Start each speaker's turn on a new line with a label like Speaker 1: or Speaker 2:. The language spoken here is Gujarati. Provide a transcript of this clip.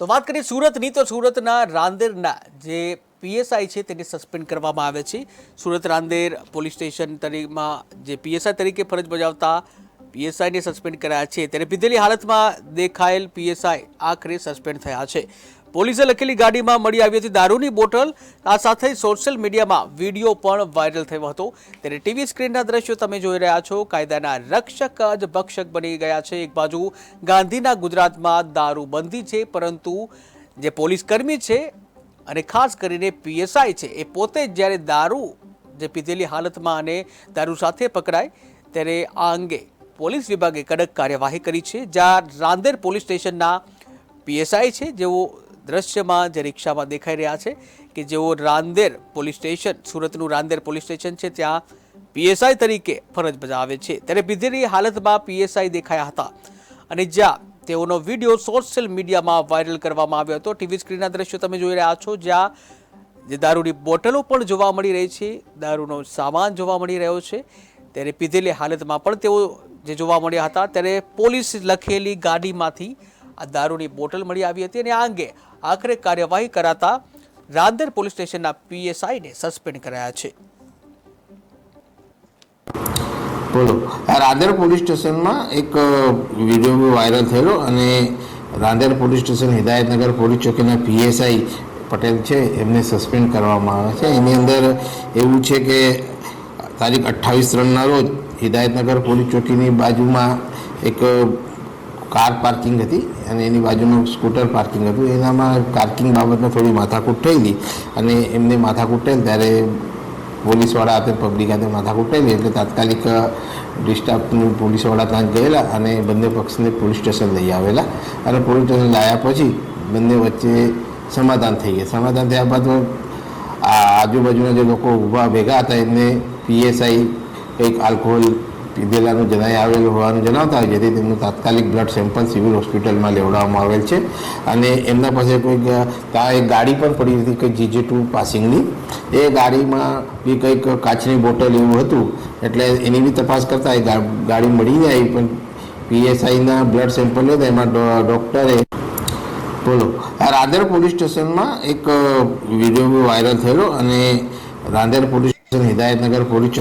Speaker 1: તો વાત કરીએ સુરતની, તો સુરતના રાંદેરના જે પીએસઆઈ છે તેને સસ્પેન્ડ કરવામાં આવે છે. સુરત રાંદેર પોલીસ સ્ટેશન તરીકેમાં જે પીએસઆઈ તરીકે ફરજ બજાવતા પીએસઆઈને સસ્પેન્ડ કરાયા છે. ત્યારે પીધેલી હાલતમાં દેખાયેલ પીએસઆઈ આખરે સસ્પેન્ડ થયા છે. પોલીસે લખેલી ગાડીમાં મળી આવી હતી દારૂની બોટલ. આ સાથે સોશિયલ મીડિયામાં વીડિયો પણ વાયરલ થયો હતો. ત્યારે ટીવી સ્ક્રીનના દ્રશ્યો તમે જોઈ રહ્યા છો. કાયદાના રક્ષક જ ભક્ષક બની ગયા છે. એક બાજુ ગાંધીના ગુજરાતમાં દારૂબંધી છે, પરંતુ જે પોલીસ કર્મી છે અને ખાસ કરીને પીએસઆઈ છે, એ પોતે જ જ્યારે દારૂ જે પીધેલી હાલતમાં અને દારૂ સાથે પકડાય, ત્યારે આ અંગે પોલીસ વિભાગે કડક કાર્યવાહી કરી છે, જ્યાં રાંદેર પોલીસ સ્ટેશનના પીએસઆઈ છે, જેઓ દ્રશ્યમાં જે રિક્ષામાં દેખાઈ રહ્યા છે કે જેઓ રાંદેર પોલીસ સ્ટેશન, સુરતનું રાંદેર પોલીસ સ્ટેશન છે, ત્યાં પીએસઆઈ તરીકે ફરજ બજાવે છે. ત્યારે પીધેલી હાલતમાં પીએસઆઈ દેખાયા હતા અને જ્યાં તેઓનો વીડિયો સોશિયલ મીડિયામાં વાયરલ કરવામાં આવ્યો હતો. ટીવી સ્ક્રીનના દ્રશ્યો તમે જોઈ રહ્યા છો, જ્યાં જે દારૂની બોટલો પણ જોવા મળી રહી છે, દારૂનો સામાન જોવા મળી રહ્યો છે. ત્યારે પીધેલી હાલતમાં પણ તેઓ જે જોવા મળ્યા હતા, ત્યારે પોલીસ લખેલી ગાડીમાંથી આ દારૂની બોટલ મળી આવી હતી અને આ અંગે આખરે કાર્યવાહી કરાતા રાંદેર પોલીસ સ્ટેશનના પીએસઆઈને સસ્પેન્ડ કરાયા છે.
Speaker 2: બોલો. રાંદેર પોલીસ સ્ટેશનમાં એક વીડિયો વાયરલ થયેલો અને Rander police station Hidayatnagar police ચોકીના PSI Patel છે, એમને સસ્પેન્ડ કરવામાં આવે છે. એની અંદર એવું છે કે તારીખ અઠ્ઠાવીસ ત્રણના રોજ હિદાયતનગર પોલીસ ચોકીની બાજુમાં એક કાર પાર્કિંગ હતી અને એની બાજુમાં સ્કૂટર પાર્કિંગ હતું. એનામાં પાર્કિંગ બાબતમાં થોડી માથાકૂટ થયેલી અને એમને માથાકૂટ થયેલ ત્યારે પોલીસવાળા હાથે, પબ્લિક હાથે માથાકૂટ થયેલી એટલે તાત્કાલિક ડિસ્ટાફની પોલીસવાળા ત્યાં ગયેલા અને બંને પક્ષને પોલીસ સ્ટેશન લઈ આવેલા અને પોલીસ સ્ટેશન લાવ્યા પછી બંને વચ્ચે સમાધાન થઈ ગયા. સમાધાન થયા બાદ આ આજુબાજુના જે લોકો ઊભા ભેગા હતા એમને પીએસઆઈ કંઈક આલ્કોહોલ પીધેલાનું જણાઈ આવેલું હોવાનું જણાવતા હોય, જેથી તેમનું તાત્કાલિક બ્લડ સેમ્પલ સિવિલ હોસ્પિટલમાં લેવડાવવામાં આવેલ છે. અને એમના પાસે કોઈક ત્યાં એક ગાડી પણ પડી હતી, કે જીજે ટુ પાસિંગની. એ ગાડીમાં બી કંઈક કાચની બોટલ એવું હતું, એટલે એની બી તપાસ કરતા એ ગાડી મળી જાય, પણ પીએસઆઈના બ્લડ સેમ્પલ લેતા એમાં ડૉક્ટરે બોલો રાંદેર પોલીસ સ્ટેશનમાં એક વીડિયો વાયરલ થયેલો અને રાંદેર પોલીસ હિદાયતનગર પોલીસ